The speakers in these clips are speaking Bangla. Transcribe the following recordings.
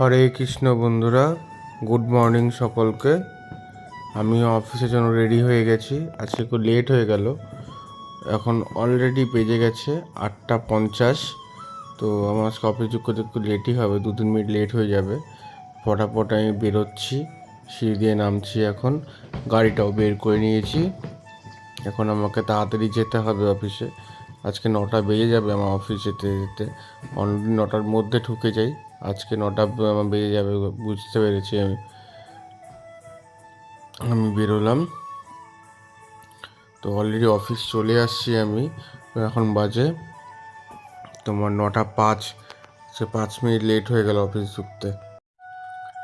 হরে কৃষ্ণ বন্ধুরা গুড মর্নিং সকলকে। আমি অফিসের জন্য রেডি হয়ে গেছি, আজকে একটু লেট হয়ে গেল। এখন অলরেডি বেজে গেছে আটটা পঞ্চাশ, তো আমার আজকে অফিস যোগ একটু লেটই হবে দু তিন মিনিট লেট হয়ে যাবে। ফটাফট আমি বেরোচ্ছি, সিঁড়ি দিয়ে নামছি এখন, গাড়িটাও বের করে নিয়েছি। এখন আমাকে তাড়াতাড়ি যেতে হবে অফিসে আজকে নটা বেজে যাবে আমার অফিস যেতে যেতে অলরেডি নটার মধ্যে ঢুকে যাই। আজকে নটা বেজে যাবে, বুঝতে পেরেছি আমি। আমি বেরোলাম। তো অলরেডি অফিস চলে আসছি আমি। এখন বাজে তোমার নটা পাঁচ। সে পাঁচ মিনিট লেট হয়ে গেল অফিস ঢুকতে।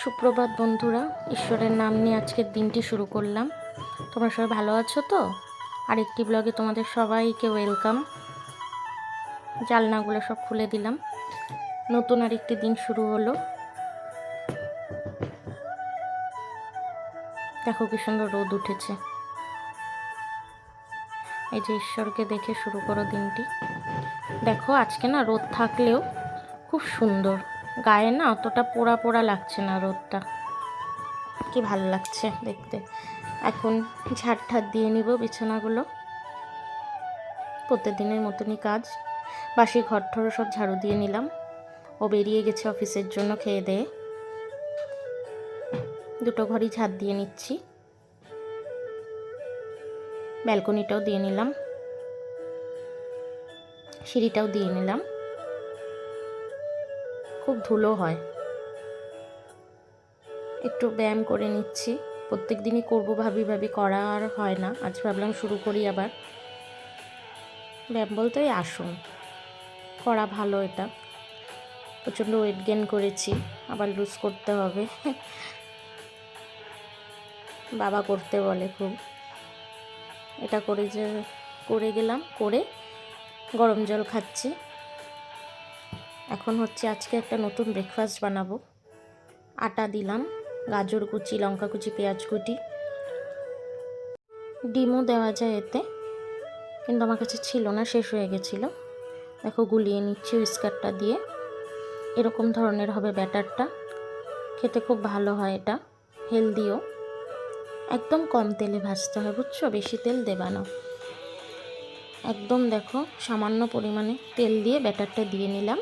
সুপ্রভাত বন্ধুরা, ঈশ্বরের নাম নিয়ে আজকের দিনটি শুরু করলাম। তোমরা সবাই ভালো আছো তো? আরেকটি ব্লগে তোমাদের সবাইকে ওয়েলকাম জালনাগুলো সব খুলে দিলাম। নতুন আরেকটি দিন শুরু হলো। দেখো কি সুন্দর রোদ উঠেছে। এই যে ঈশ্বরকে দেখে শুরু করো দিনটি। দেখো, আজকে না রোদ থাকলেও খুব সুন্দর। গায়ে না অতটা পোড়া পোড়া লাগছে না রোদটা। কি ভালো লাগছে দেখতে। এখন ঝাড় ঠাড় দিয়ে নিব বিছানাগুলো। প্রত্যেকদিনের মতনই কাজ। বাসি ঘর ঠরও সব ঝাড়ু দিয়ে নিলাম। ও বেরিয়ে গেছে অফিসের জন্য, খেয়ে দেয়ে দুটো ঘরই ঝাড় দিয়ে নিচ্ছি। ব্যালকনিটাও দিয়ে নিলাম। সিঁড়িটাও দিয়ে নিলাম। খুব ধুলো হয়। একটু ব্যায়াম করে নিচ্ছি। প্রত্যেক দিনই করব ভাবি ভাবি করা আর হয় না। আজ ভাবলাম শুরু করি আবার। ব্যায়াম বলতে আসন। করা ভালো এটা। প্রচণ্ড ওয়েট গেন করেছি, আবার লুজ করতে হবে। বাবা করতে বলে খুব। এটা করে যে, করে গেলাম, করে গরম জল খাচ্ছি। এখন হচ্ছে আজকে একটা নতুন ব্রেকফাস্ট বানাবো। আটা দিলাম, গাজর কুচি, লঙ্কা কুচি, পেঁয়াজ কুচি। ডিমও দেওয়া যায় এতে, কিন্তু আমার কাছে ছিল না, শেষ হয়ে গেছিল। দেখো, গুলিয়ে নিচ্ছি উইস্কারটা দিয়ে। এরকম ধরনের হবে ব্যাটারটা। খেতে খুব ভালো হয় এটা, হেলদিও। একদম কম তেলে ভাজতে হয়, বুঝছ? বেশি তেল দেবা না। একদম দেখো, সামান্য পরিমাণে তেল দিয়ে ব্যাটারটা দিয়ে নিলাম।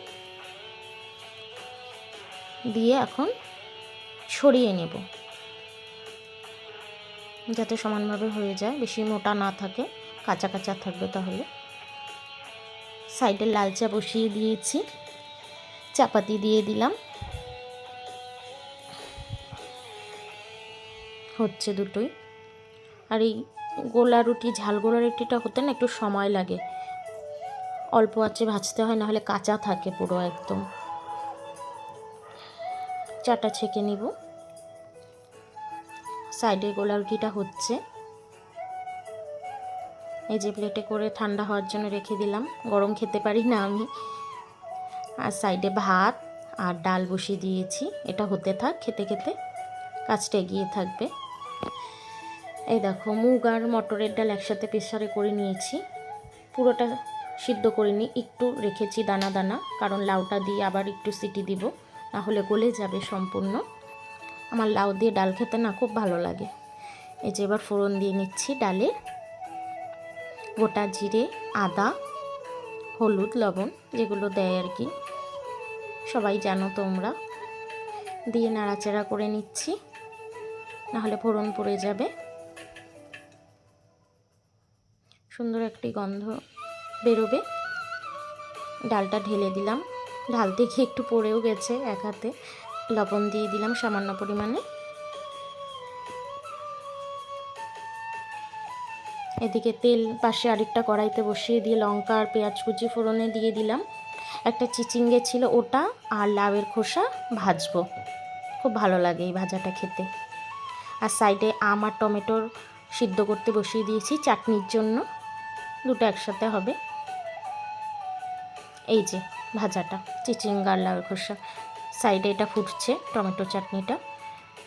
দিয়ে এখন ছড়িয়ে নেব। যাতে সমানভাবে হয়ে যায়, বেশি মোটা না থাকে, কাঁচা কাঁচা থাকবে তাহলে। সাইডে লাল চা বসিয়ে দিয়েছি। চাপাতি দিয়ে দিলাম। হচ্ছে দুটোই। আর এই গোলা রুটি, ঝাল গোলা রুটিটা হতে না একটু সময় লাগে। অল্প আছে ভাজতে হয়, নাহলে কাঁচা থাকে পুরো একদম। চাটা ছেঁকে নিব। সাইডে গোলা রুটিটা হচ্ছে। এই যে প্লেটে করে ঠান্ডা হওয়ার জন্য রেখে দিলাম। গরম খেতে পারি না আমি। আর সাইডে ভাত আর ডাল বসিয়ে দিয়েছি। এটা হতে থাক, খেতে খেতে কাজটা এগিয়ে থাকবে। এই দেখো, মুগ আর মটরের ডাল একসাথে প্রেসারে করে নিয়েছি। পুরোটা সিদ্ধ করিনি একটু রেখেছি দানা দানা, কারণ লাউটা দিয়ে আবার একটু সিটি দিব না হলে গলে যাবে সম্পূর্ণ। আমার লাউ দিয়ে ডাল খেতে না খুব ভালো লাগে। এই যে এবার ফোড়ন দিয়ে নিচ্ছি ডালে গোটা জিরে, আদা, হলুদ, লবণ, যেগুলো দেয় আর কি। সবাই জানো তোমরা। দিয়ে নাড়াচাড়া করে নিচ্ছি, নাহলে ফোড়ন পড়ে যাবে। সুন্দর একটি গন্ধ বেরোবে। ডালটা ঢেলে দিলাম। ঢালতে গিয়ে একটু পড়েও গেছে এক হাতে। লবণ দিয়ে দিলাম সামান্য পরিমাণে। এদিকে তেল পাশে আরেকটা কড়াইতে বসিয়ে দিয়ে লঙ্কা আর পেঁয়াজ কুচি ফোড়নে দিয়ে দিলাম। একটা চিচিঙ্গে ছিল ওটা আর লাউয়ের খোসা ভাজবো। খুব ভালো লাগে এই ভাজাটা খেতে। আর সাইডে আম আর টমেটোর সিদ্ধ করতে বসিয়ে দিয়েছি চাটনির জন্য। দুটো একসাথে হবে। এই যে ভাজাটা, চিচিঙ্গা আর লাউয়ের খোসা। সাইডে এটা ফুটছে টমেটো চাটনিটা।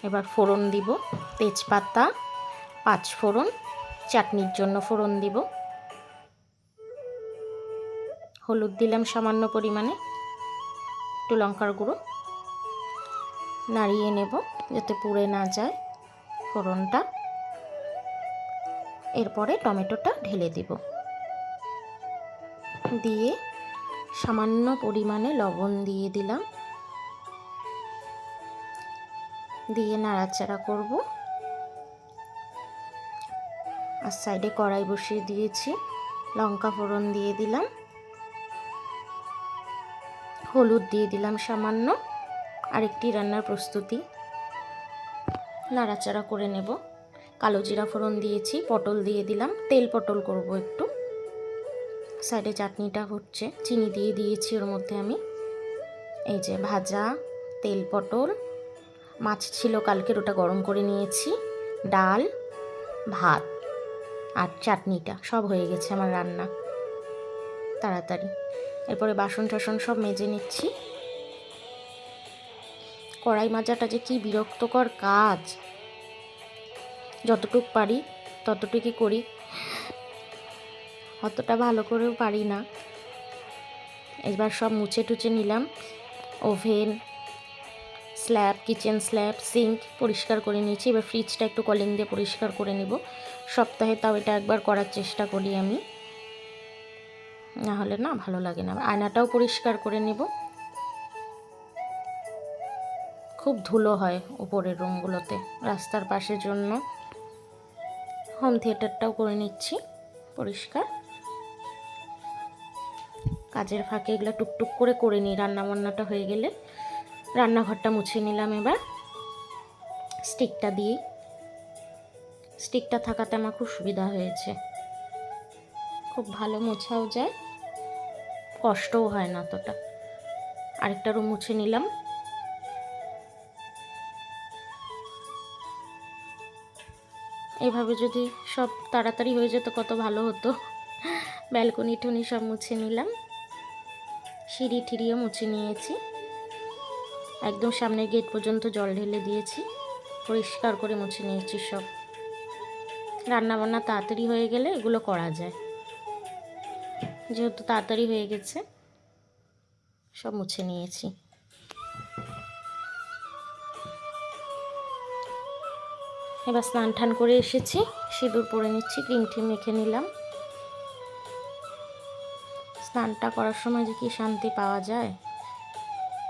এবার ফোড়ন দিব, তেজপাতা, পাঁচ ফোড়ন, চাটনির জন্য ফোড়ন দিব। হলুদ দিলাম সামান্য পরিমাণে। একটু লঙ্কার গুঁড়ো। নাড়িয়ে নেব যাতে পুড়ে না যায় ফোড়নটা। এরপরে টমেটোটা ঢেলে দিব। দিয়ে সামান্য পরিমাণে লবণ দিয়ে দিলাম। দিয়ে নাড়াচাড়া করব। আর সাইডে কড়াই বসিয়ে দিয়েছি। লঙ্কা ফোড়ন দিয়ে দিলাম। হলুদ দিয়ে দিলাম সামান্য। আরেকটি রান্নার প্রস্তুতি। নাড়াচাড়া করে নেব। কালো জিরা ফোড়ন দিয়েছি, পটল দিয়ে দিলাম। তেল পটল করব একটু। সাইডে চাটনিটা হচ্ছে, চিনি দিয়ে দিয়েছি ওর মধ্যে আমি। এই যে ভাজা, তেল পটল, মাছ ছিল কালকের ওটা গরম করে নিয়েছি, ডাল, ভাত আর চাটনিটা। সব হয়ে গেছে আমার রান্না। তাড়াতাড়ি। এরপরে বাসন টাসন সব মেজে নিচ্ছি। কড়াই মাজাটা যে কি বিরক্তকর কাজ। যতটুক পারি ততটুকুই করি। অতটা ভালো করেও পারি না। এবার সব মুছে টুছে নিলাম। Oven, slab, kitchen slab, sink পরিষ্কার করে নিয়েছি। এবার ফ্রিজটা একটু কলিং দিয়ে পরিষ্কার করে নেব। সপ্তাহে তাও এটা একবার করার চেষ্টা করি আমি। না হলে না ভালো লাগে না। আয়নাটাও পরিষ্কার করে নেব। খুব ধুলো হয় উপরের রুমগুলোতে। রাস্তার পাশের জন্য হোম থিয়েটারটাও করে নিচ্ছি পরিষ্কার। কাজের ফাঁকে এগুলো টুকটুক করে করে নিই। রান্না বান্নাটা হয়ে গেলে রান্নাঘরটা মুছে নিলাম এবার। স্টিকটা দিয়ে স্টিকটা থাকাতে আমার খুব সুবিধা হয়েছে। খুব ভালো মোছাও যায়। কষ্টও হয় না অতটা। আরেকটা রুম মুছে নিলাম। এভাবে যদি সব তাড়াতাড়ি হয়ে যেত, কত ভালো হতো। ব্যালকনি টনি সব মুছে নিলাম। সিঁড়ি ঠিড়িও মুছে নিয়েছি। একদম সামনের গেট পর্যন্ত জল ঢেলে দিয়েছি। পরিষ্কার করে মুছে নিয়েছি সব। রান্নাবান্না তাড়াতাড়ি হয়ে গেলে এগুলো করা যায়। যেহেতু তাড়াতাড়ি হয়ে গেছে, সব মুছে নিয়েছি। এবার স্নান টান করে এসেছি, সিঁদুর পরে নিচ্ছি ক্রিম টিম মেখে নিলাম। স্নানটা করার সময় যে কি শান্তি পাওয়া যায়।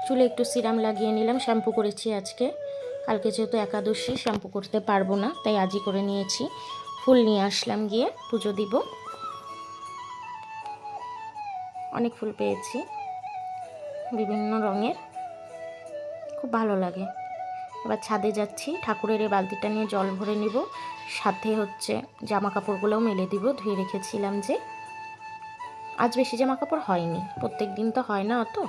চুলে একটু সিরাম লাগিয়ে নিলাম, শ্যাম্পু করেছি আজকে। কালকে যেহেতু একাদশী, শ্যাম্পু করতে পারব না, তাই আজই করে নিয়েছি। ফুল নিয়ে আসলাম গিয়ে, পুজো দিব। অনেক ফুল পেয়েছি। বিভিন্ন রঙের। খুব ভালো লাগে। এবার ছাদে যাচ্ছি। ঠাকুরের এই বালতিটা নিয়ে জল ভরে নিব। সাথে হচ্ছে জামা কাপড়গুলোও মেলে দিব। ধুয়ে রেখেছিলাম যে আজ বেশি জামা কাপড় হয়নি। প্রত্যেক দিন তো হয় না অত।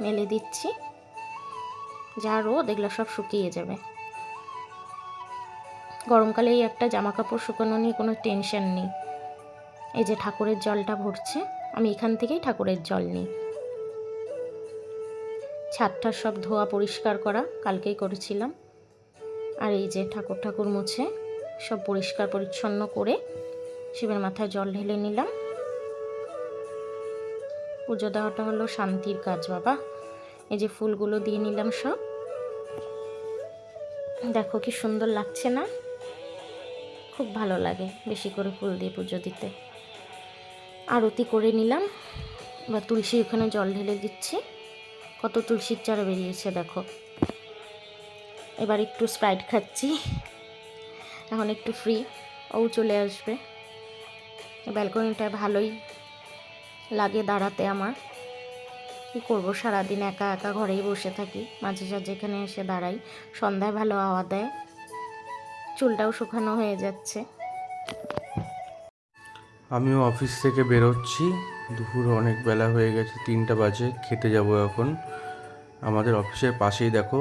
মেলে দিচ্ছি। যা রোদ, এগুলো সব শুকিয়ে যাবে। গরমকালে এই একটা জামা কাপড় শুকানো নিয়ে কোনো টেনশন নেই। এই যে ঠাকুরের জলটা ভরছে, আমি এখান থেকেই ঠাকুরের জল নিই। ছাদটা সব ধোয়া পরিষ্কার করা, কালকেই করেছিলাম। আর এই যে ঠাকুর ঠাকুর মুছে, সব পরিষ্কার পরিচ্ছন্ন করে শিবের মাথায় জল ঢেলে নিলাম। পুজো দেওয়াটা হলো শান্তির কাজ, বাবা। এই যে ফুলগুলো দিয়ে নিলাম সব। দেখো কি সুন্দর লাগছে না? খুব ভালো লাগে বেশি করে ফুল দিয়ে পুজো দিতে। আরতি করে নিলাম। এবার তুলসী ওখানে জল ঢেলে দিচ্ছি। কত তুলসীর চারা বেরিয়েছে দেখো। এবার একটু স্প্রাইট খাচ্ছি। এখন একটু ফ্রি ও চলে আসবে। ব্যালকনিটায় ভালোই লাগে দাঁড়াতে আমার। কী করব, সারাদিন একা একা ঘরেই বসে থাকি। মাঝে সাঝে এখানে এসে দাঁড়াই। সন্ধ্যায় ভালো হাওয়া দেয়। চুলটাও শুকানো হয়ে যাচ্ছে। আমিও অফিস থেকে বেরোচ্ছি। দুপুর অনেক বেলা হয়ে গেছে, তিনটা বাজে, খেতে যাব এখন। আমাদের অফিসের পাশেই দেখো,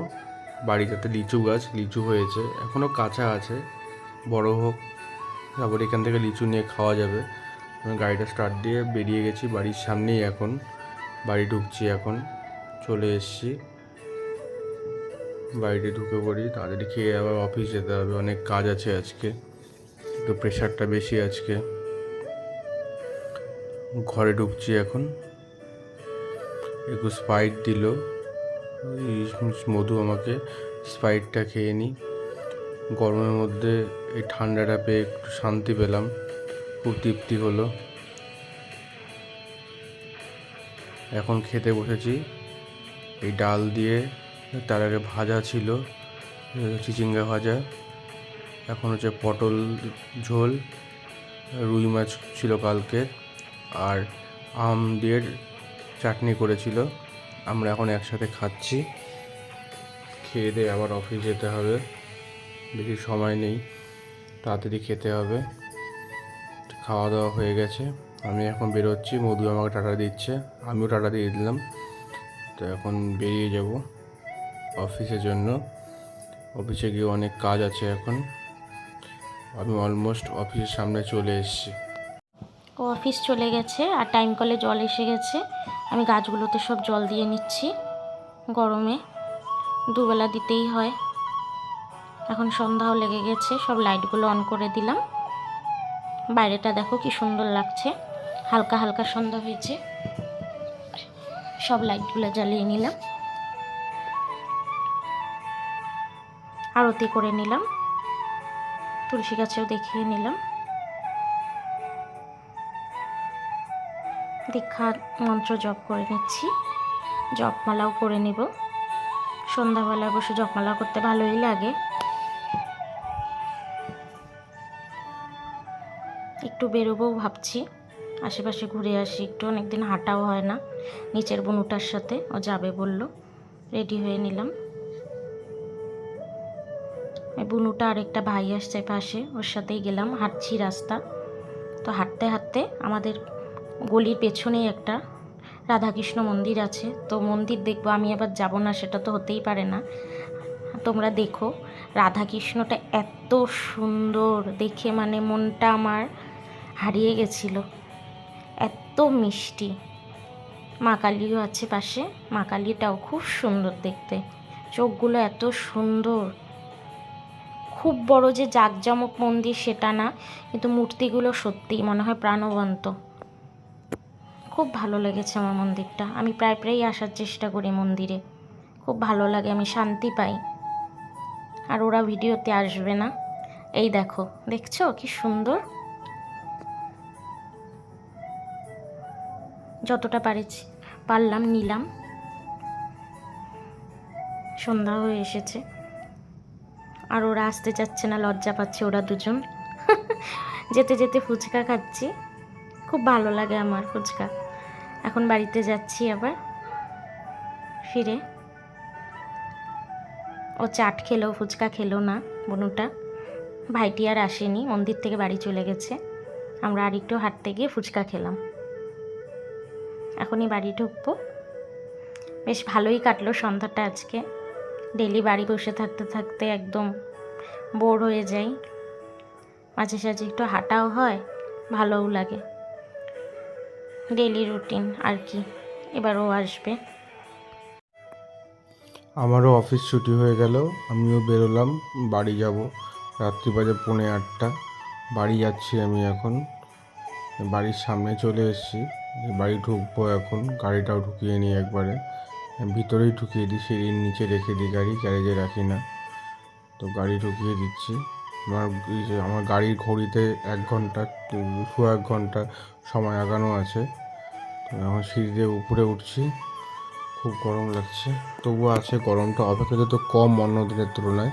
বাড়িটাতে লিচু গাছ, লিচু হয়েছে এখনও কাঁচা আছে। বড় হোক, তারপর এখান থেকে লিচু নিয়ে খাওয়া যাবে। আমি গাড়িটা স্টার্ট দিয়ে বেরিয়ে গেছি বাড়ির সামনেই এখন, বাড়ি ঢুকছি এখন, চলে এসেছি। বাড়িতে ঢুকে পড়ি, তাড়াতাড়ি খেয়ে আবার অফিস যেতে হবে, অনেক কাজ আছে আজকে, একটু প্রেশারটা বেশি আজকে। ঘরে ঢুকছি এখন। একটু স্পাইট দিল। মধু আমাকে স্প্রাইটটা খেয়ে নিই গরমের মধ্যে এই ঠান্ডাটা পেয়ে একটু শান্তি পেলাম। খুব তৃপ্তি হলো। এখন খেতে বসেছি। এই ডাল দিয়ে তার আগে ভাজা ছিল, চিচিঙ্গা ভাজা। এখন হচ্ছে পটল ঝোল, রুই মাছ ছিল কালকে। আর আম দিয়ে চাটনি করেছিল। আমরা এখন একসাথে খাচ্ছি। খেয়ে দিয়ে আবার অফিস যেতে হবে। বেশি সময় নেই। তাড়াতাড়ি খেতে হবে। খাওয়া দাওয়া হয়ে গেছে। আমি এখন বেরোচ্ছি। মধু আমাকে টাটা দিচ্ছে। আমিও টাটা দিয়ে দিলাম। তো এখন বেরিয়ে যাব অফিসের জন্য। অফিসে গিয়ে অনেক কাজ আছে এখন। আমি অলমোস্ট অফিসের সামনে চলে এসেছি। ও অফিস চলে গেছে আর টাইম কলে জল এসে গেছে। আমি গাছগুলোতে সব জল দিয়ে নিচ্ছি গরমে। দুবেলা দিতেই হয়। এখন সন্ধ্যাও লেগে গেছে, সব লাইটগুলো অন করে দিলাম। বাইরেটা দেখো কি সুন্দর লাগছে। হালকা হালকা সন্ধ্যা হয়েছে। সব লাইটগুলো জ্বালিয়ে নিলাম। আরতি করে নিলাম। তুলসী গাছেও দেখিয়ে নিলাম। দীক্ষার মন্ত্র জপ করে নিচ্ছি। জপমালাও করে নিব। সন্ধ্যাবেলায় বসে জপমালা করতে ভালোই লাগে। একটু বেরোবও ভাবছি। আশেপাশে ঘুরে আসি, একটু অনেকদিন হাঁটাও হয় না। নিচের বনুটার সাথে, ও যাবে বলল। রেডি হয়ে নিলাম। বুনুটা আরেকটা ভাই আসছে পাশে, ওর সাথেই গেলাম, হাঁটছি রাস্তা। তো হাঁটতে হাঁটতে আমাদের গলির পেছনেই একটা রাধাকৃষ্ণ মন্দির আছে। তো মন্দির দেখব, আমি আবার যাব না, সেটা তো হতেই পারে না। তোমরা দেখো, রাধাকৃষ্ণটা এত সুন্দর দেখে মানে মনটা আমার হারিয়ে গেছিল। এত মিষ্টি। মা কালীও আছে পাশে, মা কালীটাও খুব সুন্দর দেখতে। চোখগুলো এত সুন্দর। খুব বড় যে জাঁকজমক মন্দির সেটা না, কিন্তু মূর্তিগুলো সত্যিই মনে হয় প্রাণবন্ত। খুব ভালো লেগেছে আমার মন্দিরটা। আমি প্রায় প্রায়ই আসার চেষ্টা করি মন্দিরে। খুব ভালো লাগে, আমি শান্তি পাই। আর ওরা ভিডিওতে আসবে না। এই দেখো, দেখছ কি সুন্দর? যতটা পারেছি, পারলাম, নিলাম। সন্ধ্যা হয়ে এসেছে। আর ওরা আসতে চাচ্ছে না, লজ্জা পাচ্ছে ওরা দুজন। যেতে যেতে ফুচকা খাচ্ছি। খুব ভালো লাগে আমার ফুচকা। এখন বাড়িতে যাচ্ছি আবার, ফিরে। ও চাট খেলো, ফুচকা খেলো না, বনুটা। ভাইটি আর আসেনি, মন্দির থেকে বাড়ি চলে গেছে। আমরা আর একটু হাঁটতে গিয়ে ফুচকা খেলাম। এখনই বাড়ি ঢুকবো। বেশ ভালোই কাটলো সন্ধ্যাটা আজকে। ডেলি বাড়ি বসে থাকতে থাকতে একদম বোর হয়ে যাই। মাঝে সাঝে একটু হাঁটাও হয়, ভালোও লাগে। ডেলি রুটিন আর কি। এবারও আসবে। আমারও অফিস ছুটি হয়ে গেল, আমিও বেরোলাম, বাড়ি যাব। রাত্রি বাজে পৌনে আটটা, বাড়ি যাচ্ছি আমি এখন। বাড়ির সামনে চলে এসেছি বাড়ি ঢুকবো এখন, গাড়িটাও ঢুকিয়ে নিই একবারে। ভিতরেই ঢুকিয়ে দিই, সিঁড়ির নিচে রেখে দিই, গাড়ি গ্যারেজে রাখি না। তো গাড়ি ঢুকিয়ে দিচ্ছি। আমার আমার গাড়ির ঘড়িতে এক ঘণ্টা শো এক ঘণ্টা সময় আগানো আছে। তো এখন সিঁড়ি দিয়ে উপরে উঠছি। খুব গরম লাগছে। তবুও আছে গরমটা অপেক্ষাকৃত কম অন্য দিনের তুলনায়।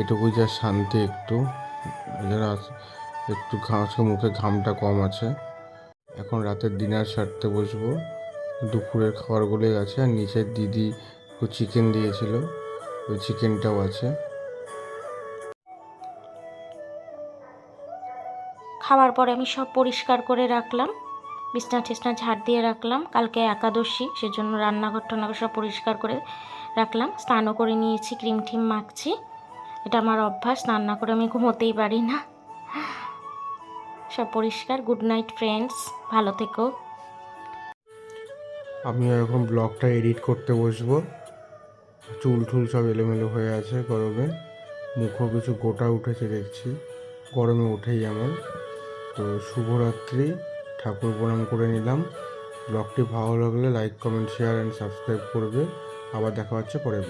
এটুকুই যা শান্তি একটু। একটু ঘা আজকে মুখে ঘামটা কম আছে। এখন রাতের ডিনার সারতে বসবো। দুপুরের খাবারগুলোই আছে। আর নিচের দিদি চিকেন দিয়েছিল। ওই চিকেনটাও আছে। খাওয়ার পরে আমি সব পরিষ্কার করে রাখলাম। বিছনা টিছনা ঝাড় দিয়ে রাখলাম। কালকে একাদশী, সেজন্য রান্নাঘর টান্নাঘর সব পরিষ্কার করে রাখলাম। স্নানও করে নিয়েছি, ক্রিম টিম মাখছি। এটা আমার অভ্যাস, স্নান না করে আমি ঘুমোতেই পারি না। সব পরিষ্কার। Good night, friends. ভালো থেকো। আমি এখন ব্লগটা এডিট করতে বসবো। চুল টুল সব এলোমেলো হয়ে আছে গরমে। মুখও কিছু গোটা উঠেছে দেখছি। গরমে উঠেই আমার তো শুভরাত্রি। ঠাকুর প্রণাম করে নিলাম। ব্লগটি ভালো লাগলে like, comment share and subscribe করবে। আবার দেখা হচ্ছে পরে